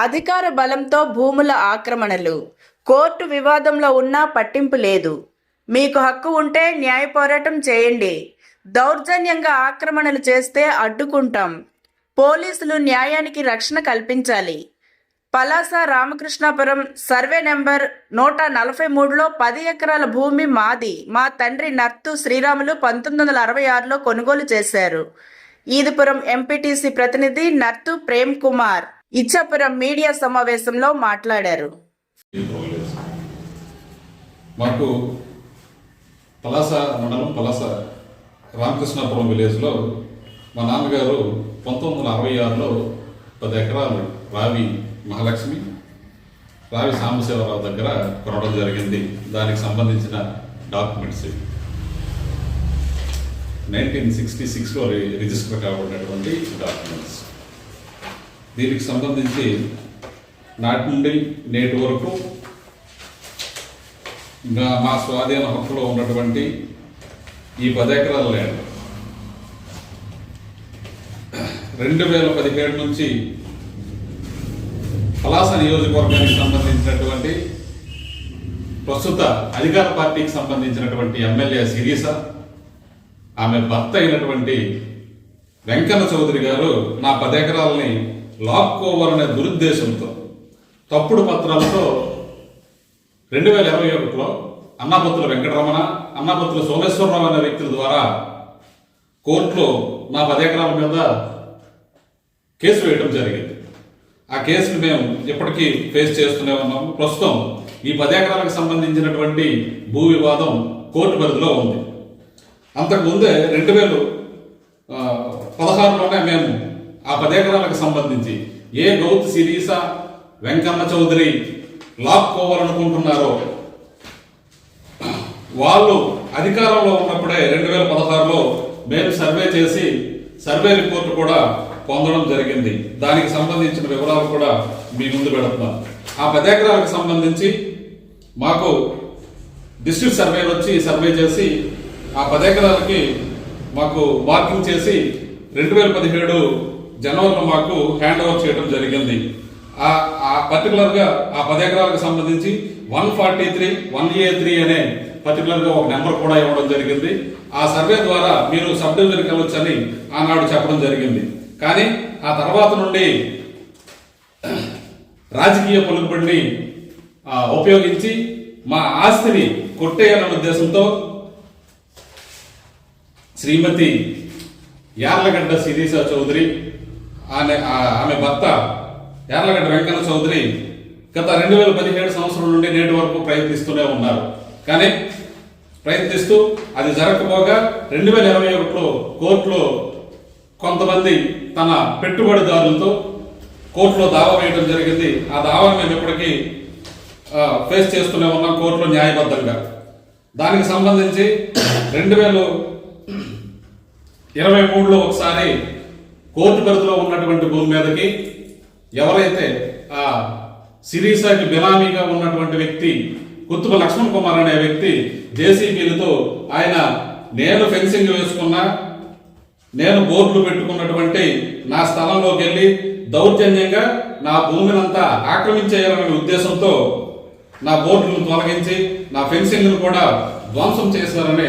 అధికార బలంతో భూముల ఆక్రమణలు. కోర్టు వివాదంలో ఉన్నా పట్టింపు లేదు. మీకు హక్కు ఉంటే న్యాయ పోరాటం చేయండి. దౌర్జన్యంగా ఆక్రమణలు చేస్తే అడ్డుకుంటాం. పోలీసులు న్యాయానికి రక్షణ కల్పించాలి. పలాస రామకృష్ణాపురం సర్వే నెంబర్ నూట నలభై మూడులో పది ఎకరాల భూమి మాది. మా తండ్రి నర్తు శ్రీరాములు పంతొమ్మిది వందల అరవై ఆరులో కొనుగోలు చేశారు. ఈదుపురం ఎంపీటీసీ ప్రతినిధి నర్తు ప్రేమ్ కుమార్. ఇచ్చాపురం మీడియా సమావేశంలో మాట్లాడారు. మాకు పలాస మండలం పలాస రామకృష్ణాపురం విలేజ్లో మా నాన్నగారు పంతొమ్మిది వందల అరవై ఆరులో పది ఎకరాలు రావి మహాలక్ష్మి రావి సాంబశివరావు దగ్గర కొనడం జరిగింది. దానికి సంబంధించిన డాక్యుమెంట్స్. నైన్టీన్ సిక్స్టీ సిక్స్లో రిజిస్టర్ కాబడినటువంటి డాక్యుమెంట్స్. దీనికి సంబంధించి నాటి నుండి నేటి వరకు ఇంకా మా స్వాధీన హక్కులో ఉన్నటువంటి ఈ పది ఎకరాల ల్యాండ్ రెండు వేల పదిహేడు నుంచి పలాస నియోజకవర్గానికి సంబంధించినటువంటి ప్రస్తుత అధికార పార్టీకి సంబంధించినటువంటి ఎమ్మెల్యే సిరీస ఆమె భర్త అయినటువంటి వెంకన్న చౌదరి గారు నా పది ఎకరాలని లాక్కోవాలనే దురుద్దేశంతో తప్పుడు పత్రాలతో రెండు వేల ఇరవై ఒకటిలో అన్నాపత్రుల వెంకటరమణ అన్నాపత్రుల సోమేశ్వరరావు అనే వ్యక్తుల ద్వారా కోర్టులో నా పది ఎకరాల మీద కేసు వేయడం జరిగింది. ఆ కేసును మేము ఇప్పటికీ ఫేస్ చేస్తూనే ఉన్నాము. ప్రస్తుతం ఈ పది ఎకరాలకు సంబంధించినటువంటి భూ వివాదం కోర్టు పరిధిలో ఉంది. అంతకుముందే రెండు వేలు పదహారులోనే మేము ఆ పది ఎకరాలకు సంబంధించి ఏ గౌత్ సిరీస వెంకన్న చౌదరి లాక్కోవాలనుకుంటున్నారో వాళ్ళు అధికారంలో ఉన్నప్పుడే రెండు వేల పదహారులో మేము సర్వే చేసి సర్వే రిపోర్ట్ కూడా పొందడం జరిగింది. దానికి సంబంధించిన వివరాలు కూడా మీ ముందు పెడుతున్నాం ఆ పది ఎకరాలకు సంబంధించి మాకు డిస్ట్రిక్ట్ సర్వేలు వచ్చి సర్వే చేసి ఆ పది ఎకరాలకి మాకు మార్కింగ్ చేసి రెండు వేల పదిహేడు జనవరిలో మాకు హ్యాండ్ ఓవర్ చేయడం జరిగింది. ఆ ఆ పర్టికులర్గా ఆ పది ఎకరాలకు సంబంధించి one forty three one A three అనే పర్టికులర్గా ఒక నెంబర్ కూడా ఇవ్వడం జరిగింది. ఆ సర్వే ద్వారా మీరు సబ్ డివిజన్కి వెళ్ళొచ్చని ఆనాడు చెప్పడం జరిగింది. కానీ ఆ తర్వాత నుండి రాజకీయ పలుకుబడిని ఉపయోగించి మా ఆస్తిని కొట్టేయాలన్న ఉద్దేశంతో శ్రీమతి యార్లగడ్డ శిరీష చౌదరి ఆమె ఆమె భర్త యార్లగడ్డ వెంకన్న చౌదరి గత రెండు వేల పదిహేడు సంవత్సరం నుండి నేటి వరకు ప్రయత్నిస్తూనే ఉన్నారు. కానీ ప్రయత్నిస్తూ అది జరగకపోగా రెండు వేల ఇరవై ఒకటిలో కోర్టులో కొంతమంది తన పెట్టుబడిదారులతో కోర్టులో దావా వేయడం జరిగింది. ఆ దావాను మేము ఇప్పటికీ ఫేస్ చేస్తూనే ఉన్నాం కోర్టులో న్యాయబద్ధంగా. దానికి సంబంధించి రెండు వేల ఇరవై మూడులో ఒకసారి కోర్టు పరిధిలో ఉన్నటువంటి భూమి మీదకి ఎవరైతే ఆ సిరీసాకి బిలామీగా ఉన్నటువంటి వ్యక్తి కుత్తుప లక్ష్మణ్ కుమార్ అనే వ్యక్తి జేసీబీలతో ఆయన నేను ఫెన్సింగ్ వేసుకున్నా నేను బోర్డులు పెట్టుకున్నటువంటి నా స్థలంలోకి వెళ్ళి దౌర్జన్యంగా నా భూమినంతా ఆక్రమించేయాలనే ఉద్దేశంతో నా బోర్డులను తొలగించి నా ఫెన్సింగ్ను కూడా ధ్వంసం చేశారని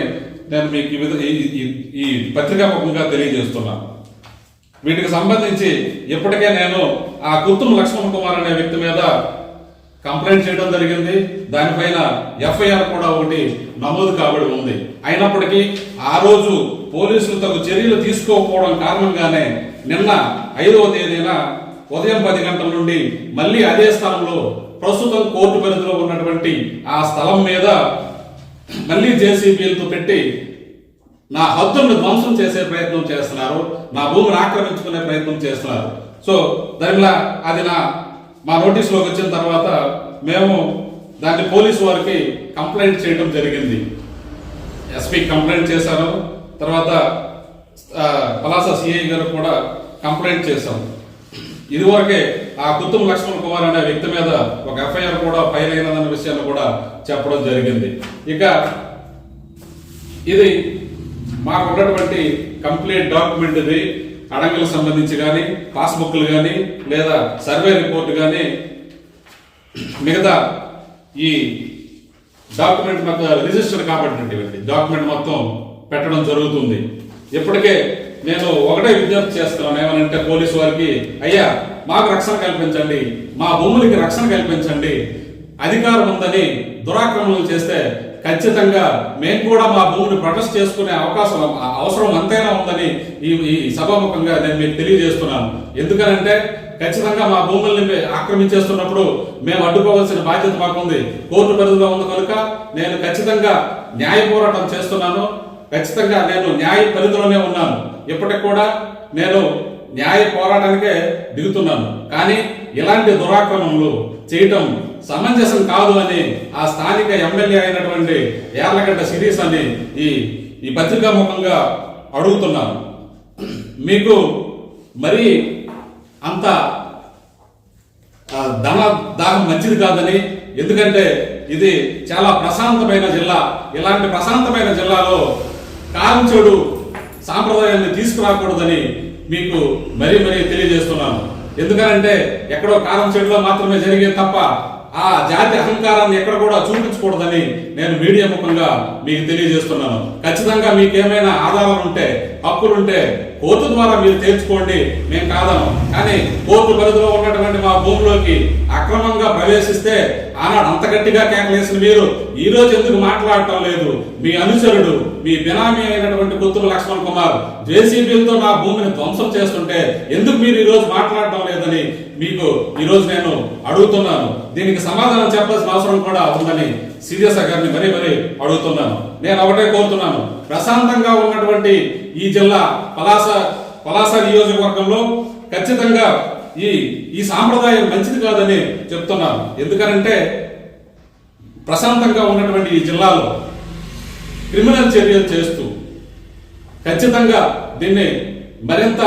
నేను మీకు ఈ విధ- ఈ- ఈ- ఈ పత్రికాముఖంగా తెలియజేస్తున్నాను. వీటికి సంబంధించి ఇప్పటికే నేను ఆ కుత్తుం లక్ష్మణ్ కుమార్ అనే వ్యక్తి మీద కంప్లైంట్ చేయడం జరిగింది. దానిపైన ఎఫ్ఐఆర్ కూడా ఒకటి నమోదు కాబడి ఉంది. అయినప్పటికీ ఆ రోజు పోలీసులు తగు చర్యలు తీసుకోకపోవడం కారణంగానే నిన్న ఐదవ తేదీన ఉదయం పది గంటల నుండి మళ్ళీ అదే స్థలంలో ప్రస్తుతం కోర్టు పరిధిలో ఉన్నటువంటి ఆ స్థలం మీద మళ్ళీ జేసీబీలతో పెట్టి నా హద్దులను ధ్వంసం చేసే ప్రయత్నం చేస్తున్నారు. నా భూమిని ఆక్రమించుకునే ప్రయత్నం చేస్తున్నారు. సో దానిలా అది నా మా నోటీసులోకి వచ్చిన తర్వాత మేము దాన్ని పోలీసు వారికి కంప్లైంట్ చేయడం జరిగింది. ఎస్పీ కంప్లైంట్ చేశారు. తర్వాత పలాస సిఐ గారు కూడా కంప్లైంట్ చేశాం. ఇదివరకే ఆ కుత్తుం లక్ష్మణ్ కుమార్ అనే వ్యక్తి మీద ఒక ఎఫ్ఐఆర్ కూడా ఫైల్ అయినదన్న విషయాన్ని కూడా చెప్పడం జరిగింది. ఇక ఇది మాకు ఉన్నటువంటి కంప్లీట్ డాక్యుమెంట్ ఇది అడంగులకు సంబంధించి కానీ పాస్బుక్లు కానీ లేదా సర్వే రిపోర్ట్ కానీ మిగతా ఈ డాక్యుమెంట్ మొత్తం రిజిస్టర్ కాబట్టినటువంటి డాక్యుమెంట్ మొత్తం పెట్టడం జరుగుతుంది. ఇప్పటికే నేను ఒకటే విజ్ఞప్తి చేస్తున్నాను. ఏమనంటే పోలీసు వారికి అయ్యా మాకు రక్షణ కల్పించండి. మా భూములకి రక్షణ కల్పించండి. అధికారం ఉందని దురాక్రమణలు చేస్తే ఖచ్చితంగా మేము కూడా మా భూమిని ప్రొటెస్ట్ చేసుకునే అవకాశం అవసరం అంతైనా ఉందని ఈ ఈ సభాముఖంగా నేను మీకు తెలియజేస్తున్నాను. ఎందుకనంటే ఖచ్చితంగా మా భూముల్ని ఆక్రమించేస్తున్నప్పుడు మేము అడ్డుకోవాల్సిన బాధ్యత మాకుంది. కోర్టు పరిధిలో ఉంది కనుక నేను ఖచ్చితంగా న్యాయ పోరాటం చేస్తున్నాను. ఖచ్చితంగా నేను న్యాయ పరిధిలోనే ఉన్నాను. ఇప్పటికి కూడా నేను న్యాయ పోరాటానికే దిగుతున్నాను. కానీ ఇలాంటి దురాక్రమణలు చేయటం సమంజసం కాదు అని ఆ స్థానిక ఎమ్మెల్యే అయినటువంటి యార్లగడ్డ సిరీస్ అని ఈ ఈ పత్రికా ముఖంగా అడుగుతున్నాను మీకు మరి అంత ధన దాహం మంచిది కాదని ఎందుకంటే ఇది చాలా ప్రశాంతమైన జిల్లా. ఇలాంటి ప్రశాంతమైన జిల్లాలో కాల్చోడు సాంప్రదాయాన్ని తీసుకురాకూడదని మీకు మరీ మరీ తెలియజేస్తున్నాను. ఎందుకనంటే ఎక్కడో కారం చెడులో మాత్రమే జరిగేది తప్ప ఆ జాతి అహంకారాన్ని ఎక్కడ కూడా చూపించకూడదని నేను మీడియా ముఖంగా మీకు తెలియజేస్తున్నాను. ఖచ్చితంగా మీకు ఏమైనా ఆధారాలు ఉంటే హక్కులుంటే కోర్టు ద్వారా మీరు తేల్చుకోండి మేము కాదను. కానీ కోర్టు పరిధిలో ఉన్నటువంటి మా భూమిలోకి అక్రమంగా ప్రవేశిస్తే ఆనాడు అంత గట్టిగా కేకలేసిన మీరు ఈ రోజు ఎందుకు మాట్లాడటం లేదు? మీ అనుచరుడు మీ బినామీ అయినటువంటి పుత్రుడు లక్ష్మణ్ కుమార్ జేసీబీలతో నా భూమిని ధ్వంసం చేస్తుంటే ఎందుకు మీరు ఈ రోజు మాట్లాడటం లేదని మీకు ఈ రోజు నేను అడుగుతున్నాను. దీనికి సమాధానం చెప్పాల్సిన అవసరం కూడా ఉందని సీరియస్ గారిని మరీ మరీ అడుగుతున్నాను. నేను ఒకటే కోరుతున్నాను. ప్రశాంతంగా ఉన్నటువంటి ఈ జిల్లా పలాస పలాస నియోజకవర్గంలో ఖచ్చితంగా ఈ ఈ సాంప్రదాయం మంచిది కాదని చెప్తున్నాను ఎందుకనంటే ప్రశాంతంగా ఉన్నటువంటి ఈ జిల్లాలో క్రిమినల్ చర్యలు చేస్తూ ఖచ్చితంగా దీన్ని మరింత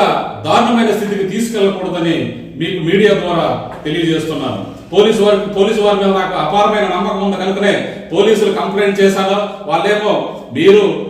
దారుణమైన స్థితికి తీసుకెళ్ళకూడదని మీకు మీడియా ద్వారా తెలియజేస్తున్నాను. పోలీసు వారికి పోలీసు వారి మీద నాకు అపారమైన నమ్మకం ఉంది కనుకనే పోలీసులు కంప్లైంట్ చేశాను వాళ్ళేమో మీరు